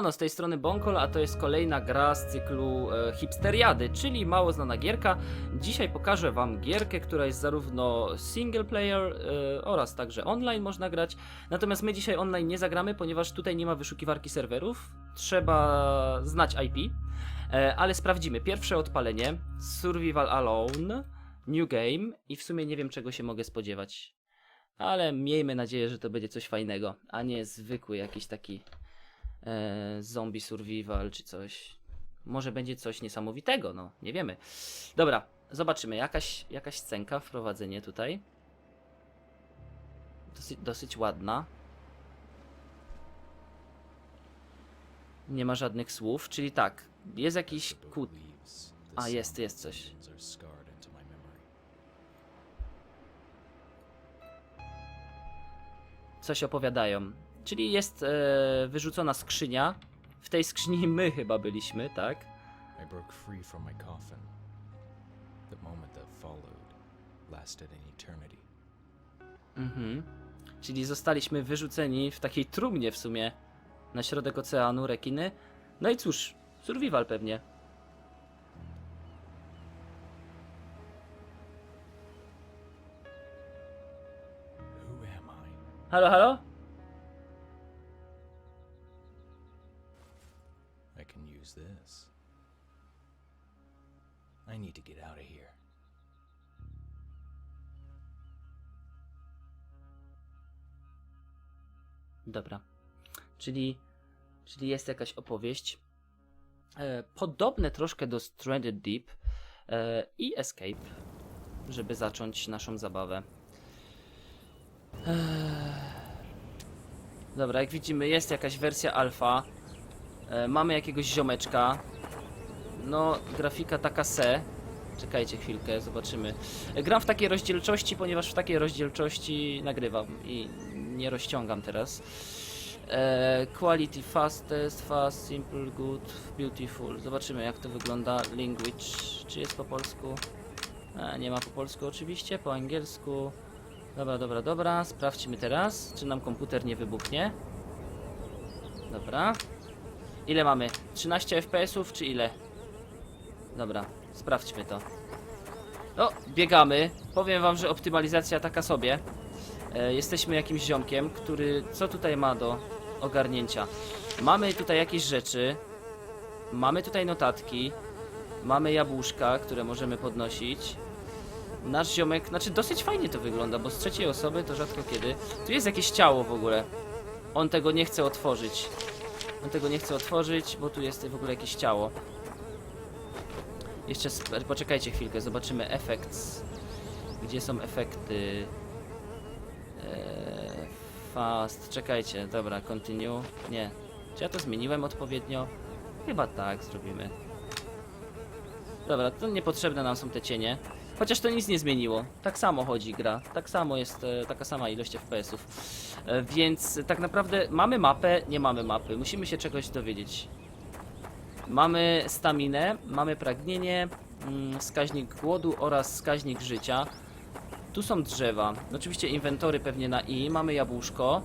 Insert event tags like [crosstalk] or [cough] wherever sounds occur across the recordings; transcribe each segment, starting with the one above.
Siemano, z tej strony Bonkol, a to jest kolejna gra z cyklu e, Hipsteriady, czyli mało znana gierka. Dzisiaj pokażę wam gierkę, która jest zarówno single player e, oraz także online można grać. Natomiast my dzisiaj online nie zagramy, ponieważ tutaj nie ma wyszukiwarki serwerów. Trzeba znać IP, e, ale sprawdzimy. Pierwsze odpalenie, Survival Alone, New Game i w sumie nie wiem czego się mogę spodziewać. Ale miejmy nadzieję, że to będzie coś fajnego, a nie zwykły jakiś taki e, zombie survival czy coś. Może będzie coś niesamowitego, no nie wiemy. Dobra, zobaczymy. Jakaś, jakaś scenka, wprowadzenie tutaj. Dosyć, dosyć ładna. Nie ma żadnych słów, czyli tak, jest jakiś kut. A, jest, jest coś. Coś opowiadają. Czyli jest e, wyrzucona skrzynia. W tej skrzyni my chyba byliśmy, tak? I broke free from my coffin. The moment that followed lasted an eternity. Mhm. Czyli zostaliśmy wyrzuceni w takiej trumnie w sumie na środek oceanu, rekiny. No i cóż, survival pewnie. Who am I? Halo, halo? I need to get out of here. Dobra. Czyli, czyli jest jakaś opowieść. E, podobne troszkę do Stranded Deep e, i Escape, żeby zacząć naszą zabawę. Eee. Dobra, jak widzimy, jest jakaś wersja alfa. E, mamy jakiegoś ziomeczka. No, grafika taka se. Czekajcie chwilkę, zobaczymy. Gram w takiej rozdzielczości, ponieważ w takiej rozdzielczości nagrywam i nie rozciągam teraz. E, quality fastest, fast, simple, good, beautiful. Zobaczymy jak to wygląda. Language, czy jest po polsku? Nie ma po polsku oczywiście, po angielsku. Dobra, dobra, dobra. Sprawdźmy teraz, czy nam komputer nie wybuchnie. Dobra. Ile mamy? 13 FPS-ów, czy ile? Dobra, sprawdźmy to. No, biegamy. Powiem wam, że optymalizacja taka sobie. E, jesteśmy jakimś ziomkiem, który co tutaj ma do ogarnięcia? Mamy tutaj jakieś rzeczy. Mamy tutaj notatki. Mamy jabłuszka, które możemy podnosić. Nasz ziomek, znaczy dosyć fajnie to wygląda, bo z trzeciej osoby to rzadko kiedy. Tu jest jakieś ciało w ogóle. On tego nie chce otworzyć. On tego nie chce otworzyć, bo tu jest w ogóle jakieś ciało. Jeszcze poczekajcie chwilkę, zobaczymy efekt. Gdzie są efekty? Eee, fast, czekajcie, dobra, continue. Nie. Czy ja to zmieniłem odpowiednio? Chyba tak zrobimy. Dobra, to niepotrzebne nam są te cienie. Chociaż to nic nie zmieniło. Tak samo chodzi gra. Tak samo jest, e, taka sama ilość FPS-ów. E, więc tak naprawdę mamy mapę, nie mamy mapy. Musimy się czegoś dowiedzieć. Mamy staminę, mamy pragnienie, mm, wskaźnik głodu oraz wskaźnik życia. Tu są drzewa. Oczywiście inwentory pewnie na i. Mamy jabłuszko.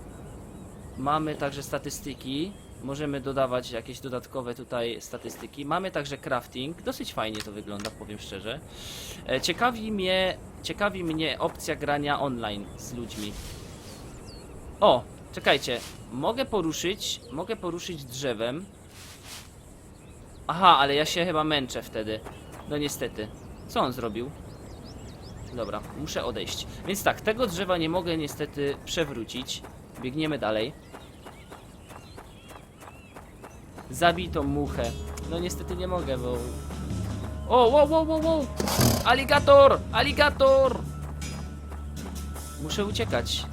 Mamy także statystyki. Możemy dodawać jakieś dodatkowe tutaj statystyki. Mamy także crafting. Dosyć fajnie to wygląda, powiem szczerze. E, Ciekawi mnie, ciekawi mnie opcja grania online z ludźmi. O, czekajcie. Mogę poruszyć, mogę poruszyć drzewem. Aha, ale ja się chyba męczę wtedy. No niestety. Co on zrobił? Dobra, muszę odejść. Więc tak, tego drzewa nie mogę niestety przewrócić. Biegniemy dalej. Zabij tą muchę. No niestety nie mogę, bo... O, wow, wow, wow, wow! Aligator! Aligator! Muszę uciekać.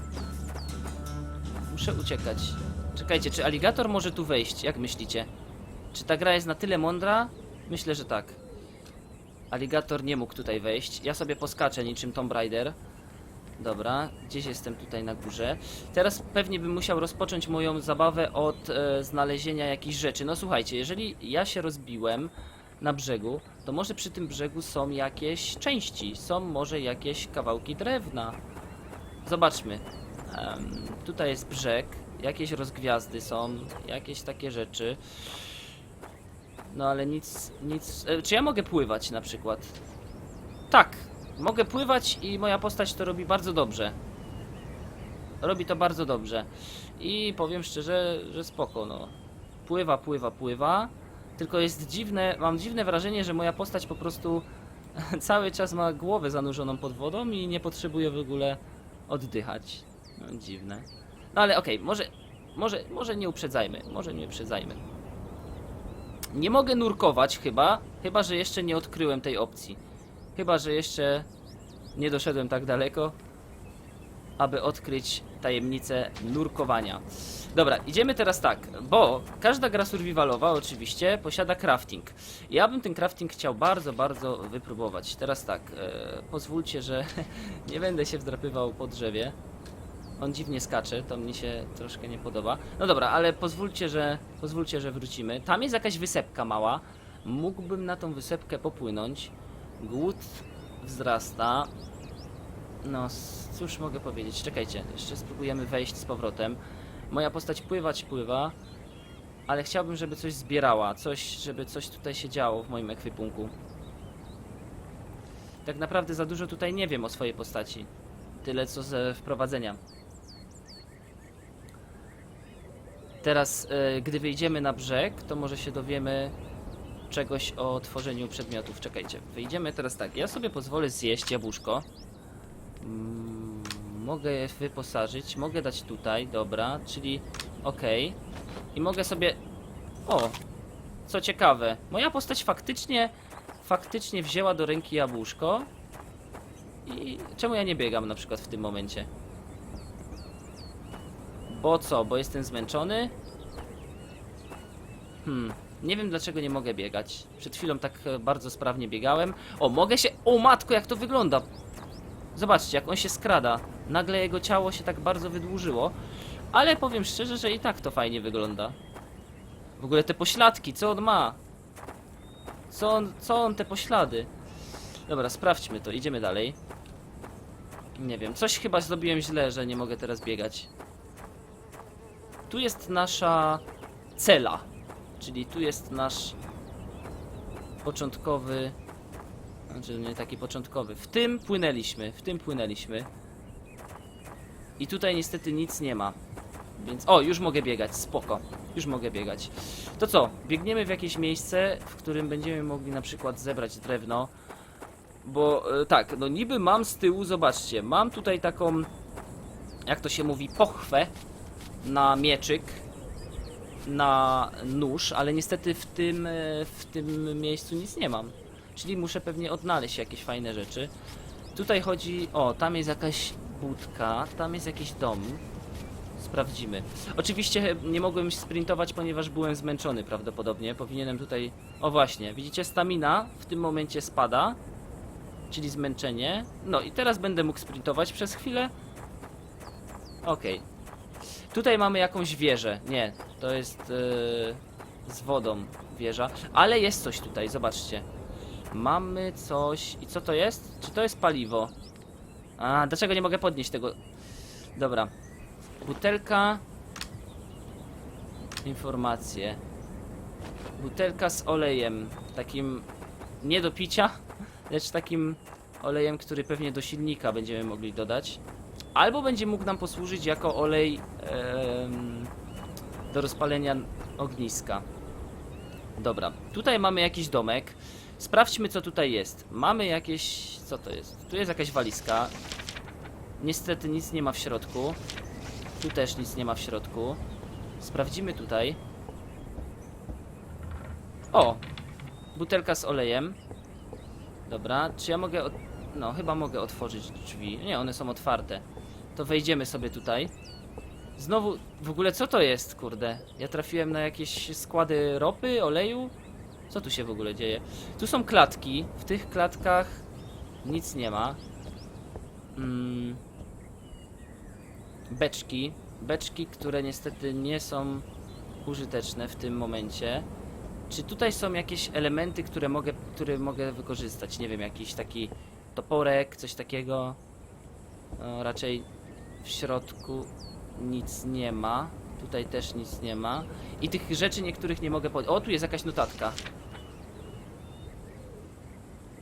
Muszę uciekać. Czekajcie, czy aligator może tu wejść? Jak myślicie? Czy ta gra jest na tyle mądra? Myślę, że tak. Aligator nie mógł tutaj wejść. Ja sobie poskaczę niczym Tomb Raider. Dobra, gdzieś jestem tutaj na górze. Teraz pewnie bym musiał rozpocząć moją zabawę od e, znalezienia jakichś rzeczy. No słuchajcie, jeżeli ja się rozbiłem na brzegu, to może przy tym brzegu są jakieś części, są może jakieś kawałki drewna. Zobaczmy. Tutaj jest brzeg. jakieś rozgwiazdy są, jakieś takie rzeczy. No ale nic, nic... E, czy ja mogę pływać na przykład? Tak, mogę pływać i moja postać to robi bardzo dobrze. Robi to bardzo dobrze. I powiem szczerze, że spoko, no. Pływa, pływa, pływa. Tylko jest dziwne, mam dziwne wrażenie, że moja postać po prostu [laughs] cały czas ma głowę zanurzoną pod wodą i nie potrzebuje w ogóle oddychać. No, dziwne. No ale okej, może, może, może nie uprzedzajmy, może nie uprzedzajmy. Nie mogę nurkować chyba, chyba że jeszcze nie odkryłem tej opcji. Chyba że jeszcze nie doszedłem tak daleko, aby odkryć tajemnicę nurkowania. Dobra, idziemy teraz tak, bo każda gra survivalowa oczywiście posiada crafting. Ja bym ten crafting chciał bardzo, bardzo wypróbować. Teraz tak, e, pozwólcie, że [laughs] nie będę się wdrapywał po drzewie. On dziwnie skacze, to mi się troszkę nie podoba. No dobra, ale pozwólcie, że pozwólcie, że wrócimy. Tam jest jakaś wysepka mała. Mógłbym na tą wysepkę popłynąć. Głód wzrasta. No, cóż mogę powiedzieć? Czekajcie, jeszcze spróbujemy wejść z powrotem. Moja postać pływać pływa, ale chciałbym, żeby coś zbierała, coś, żeby coś tutaj się działo w moim ekwipunku. Tak naprawdę za dużo tutaj nie wiem o swojej postaci. Tyle co ze wprowadzenia. Teraz, e, gdy wyjdziemy na brzeg, to może się dowiemy czegoś o tworzeniu przedmiotów. Czekajcie, wyjdziemy teraz tak. Ja sobie pozwolę zjeść jabłuszko. Mm, mogę je wyposażyć, mogę dać tutaj, dobra, czyli ok. I mogę sobie. O! Co ciekawe, moja postać faktycznie, faktycznie wzięła do ręki jabłuszko. I czemu ja nie biegam na przykład w tym momencie? Bo co? Bo jestem zmęczony? Hmm, nie wiem dlaczego nie mogę biegać. Przed chwilą tak e, bardzo sprawnie biegałem. O, mogę się. O matko, jak to wygląda! Zobaczcie, jak on się skrada. Nagle jego ciało się tak bardzo wydłużyło. Ale powiem szczerze, że i tak to fajnie wygląda. W ogóle te pośladki, co on ma? Co on, co on te poślady? Dobra, sprawdźmy to, idziemy dalej. Nie wiem, coś chyba zrobiłem źle, że nie mogę teraz biegać. Tu jest nasza cela, czyli tu jest nasz początkowy, znaczy nie taki początkowy. W tym płynęliśmy, w tym płynęliśmy. I tutaj niestety nic nie ma. Więc, o, już mogę biegać, spoko. Już mogę biegać. To co, biegniemy w jakieś miejsce, w którym będziemy mogli na przykład zebrać drewno. Bo e, tak, no niby mam z tyłu, zobaczcie, mam tutaj taką, jak to się mówi, pochwę na mieczyk, na nóż, ale niestety w tym, e, w tym miejscu nic nie mam. Czyli muszę pewnie odnaleźć jakieś fajne rzeczy. Tutaj chodzi, o, tam jest jakaś budka, tam jest jakiś dom. Sprawdzimy. Oczywiście nie mogłem sprintować, ponieważ byłem zmęczony prawdopodobnie. Powinienem tutaj... O właśnie, widzicie, stamina w tym momencie spada. Czyli zmęczenie. No i teraz będę mógł sprintować przez chwilę. Okej. Tutaj mamy jakąś wieżę. Nie, to jest yy, z wodą wieża. Ale jest coś tutaj, zobaczcie. Mamy coś... I co to jest? Czy to jest paliwo? A, dlaczego nie mogę podnieść tego? Dobra. Butelka. Informacje. Butelka z olejem. Takim nie do picia, [laughs] lecz takim olejem, który pewnie do silnika będziemy mogli dodać. Albo będzie mógł nam posłużyć jako olej do rozpalenia ogniska. Dobra, tutaj mamy jakiś domek. Sprawdźmy, co tutaj jest. Mamy jakieś. Co to jest? Tu jest jakaś walizka. Niestety nic nie ma w środku. Tu też nic nie ma w środku. Sprawdzimy tutaj. O! Butelka z olejem. Dobra, czy ja mogę. No, chyba mogę otworzyć drzwi. Nie, one są otwarte. To wejdziemy sobie tutaj. Znowu, w ogóle co to jest, kurde? Ja trafiłem na jakieś składy ropy, oleju? Co tu się w ogóle dzieje? Tu są klatki. W tych klatkach nic nie ma. Mm. Beczki. Beczki, które niestety nie są użyteczne w tym momencie. Czy tutaj są jakieś elementy, które mogę, które mogę wykorzystać? Nie wiem, jakiś taki toporek, coś takiego. No, raczej w środku nic nie ma. Tutaj też nic nie ma. I tych rzeczy niektórych nie mogę pod... O, tu jest jakaś notatka.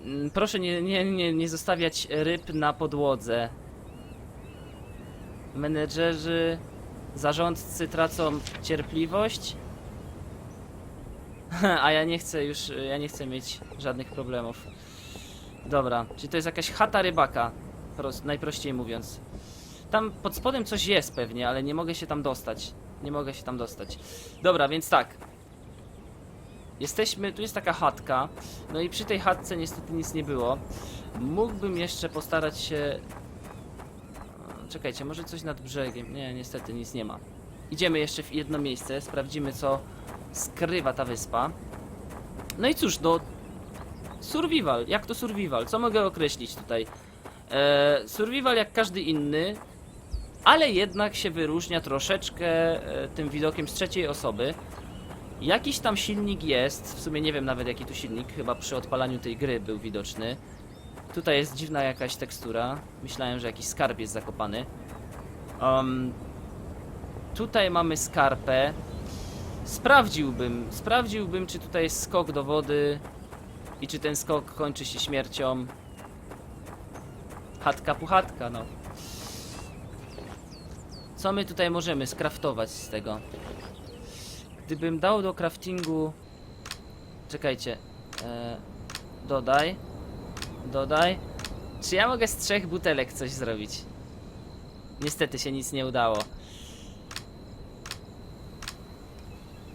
Mm, Proszę nie, nie, nie, nie zostawiać ryb na podłodze. Menedżerzy, zarządcy tracą cierpliwość. [laughs] A ja nie chcę już, ja nie chcę mieć żadnych problemów. Dobra, czyli to jest jakaś chata rybaka, najprościej mówiąc. Tam pod spodem coś jest pewnie, ale nie mogę się tam dostać. Nie mogę się tam dostać. Dobra, więc tak. Jesteśmy, tu jest taka chatka. No i przy tej chatce niestety nic nie było. Mógłbym jeszcze postarać się... Czekajcie, może coś nad brzegiem. Nie, niestety nic nie ma. Idziemy jeszcze w jedno miejsce, sprawdzimy co skrywa ta wyspa. No i cóż, no... Survival, jak to survival? Co mogę określić tutaj? E, survival jak każdy inny, ale jednak się wyróżnia troszeczkę e, tym widokiem z trzeciej osoby. Jakiś tam silnik jest, w sumie nie wiem nawet jaki tu silnik, chyba przy odpalaniu tej gry był widoczny. Tutaj jest dziwna jakaś tekstura, myślałem, że jakiś skarb jest zakopany. Um, tutaj mamy skarpę. Sprawdziłbym, sprawdziłbym czy tutaj jest skok do wody i czy ten skok kończy się śmiercią. Chatka puchatka, no. Co my tutaj możemy skraftować z tego? Gdybym dał do craftingu... Czekajcie. E, dodaj. Dodaj. Czy ja mogę z trzech butelek coś zrobić? Niestety się nic nie udało.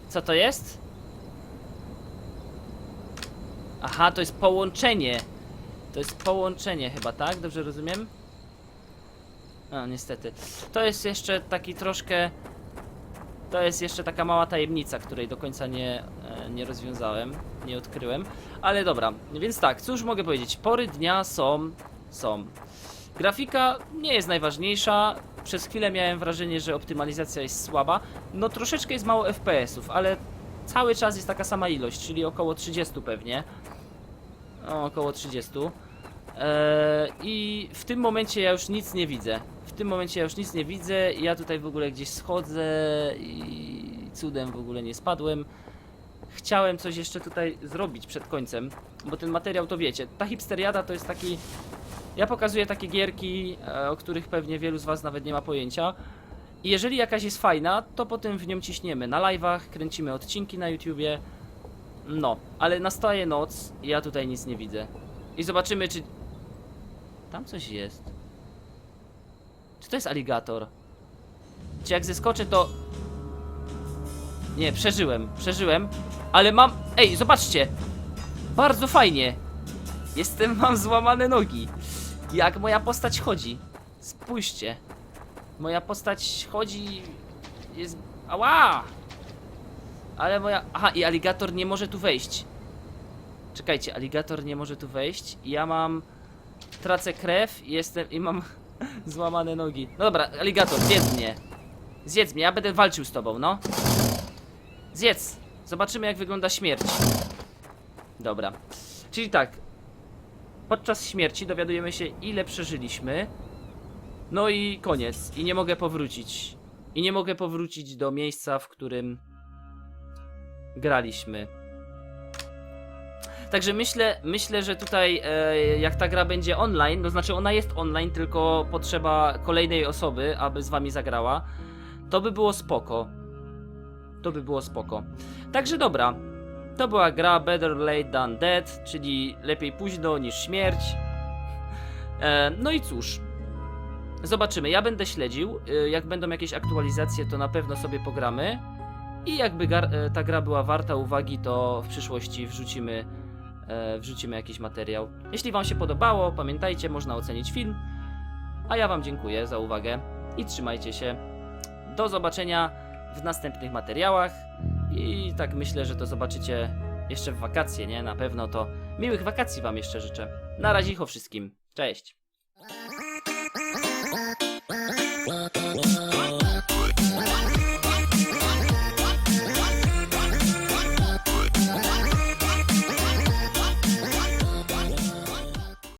Co to jest? Aha, to jest połączenie. To jest połączenie chyba, tak? Dobrze rozumiem? A, niestety. To jest jeszcze taki troszkę... To jest jeszcze taka mała tajemnica, której do końca nie, e, nie rozwiązałem, nie odkryłem. Ale dobra, więc tak, cóż mogę powiedzieć? Pory dnia są... są. Grafika nie jest najważniejsza. Przez chwilę miałem wrażenie, że optymalizacja jest słaba. No troszeczkę jest mało FPS-ów, ale cały czas jest taka sama ilość, czyli około 30 pewnie. O, około 30. Eee, I w tym momencie ja już nic nie widzę. Tym momencie ja już nic nie widzę. Ja tutaj w ogóle gdzieś schodzę i cudem w ogóle nie spadłem. Chciałem coś jeszcze tutaj zrobić przed końcem, bo ten materiał to wiecie. Ta hipsteriada to jest taki. Ja pokazuję takie gierki, e, o których pewnie wielu z Was nawet nie ma pojęcia. I jeżeli jakaś jest fajna, to potem w nią ciśniemy na live'ach, kręcimy odcinki na YouTubie. No, ale nastaje noc i ja tutaj nic nie widzę. I zobaczymy, czy. Tam coś jest. Czy to jest aligator? Czy jak zeskoczę, to. Nie, przeżyłem, przeżyłem. Ale mam. Ej, zobaczcie! Bardzo fajnie! Jestem, mam złamane nogi. Jak moja postać chodzi. Spójrzcie. Moja postać chodzi. Jest. Ała! Ale moja. Aha, i aligator nie może tu wejść. Czekajcie, aligator nie może tu wejść. I ja mam. Tracę krew i jestem. i mam [laughs] złamane nogi. No dobra, aligator, zjedz mnie. Zjedz mnie, ja będę walczył z tobą, no. Zjedz. Zobaczymy, jak wygląda śmierć. Dobra. Czyli tak. Podczas śmierci dowiadujemy się, ile przeżyliśmy. No i koniec. I nie mogę powrócić. I nie mogę powrócić do miejsca, w którym graliśmy. Także myślę, myślę, że tutaj e, jak ta gra będzie online, to znaczy ona jest online, tylko potrzeba kolejnej osoby, aby z wami zagrała, to by było spoko. To by było spoko. Także dobra. To była gra Better Late Than Dead, czyli lepiej późno niż śmierć. E, no i cóż. Zobaczymy. Ja będę śledził. E, jak będą jakieś aktualizacje, to na pewno sobie pogramy. I jakby e, ta gra była warta uwagi, to w przyszłości wrzucimy, e, wrzucimy jakiś materiał. Jeśli Wam się podobało, pamiętajcie, można ocenić film. A ja Wam dziękuję za uwagę i trzymajcie się. Do zobaczenia w następnych materiałach. I tak myślę, że to zobaczycie jeszcze w wakacje, nie? Na pewno to miłych wakacji Wam jeszcze życzę. Na razie o wszystkim. Cześć.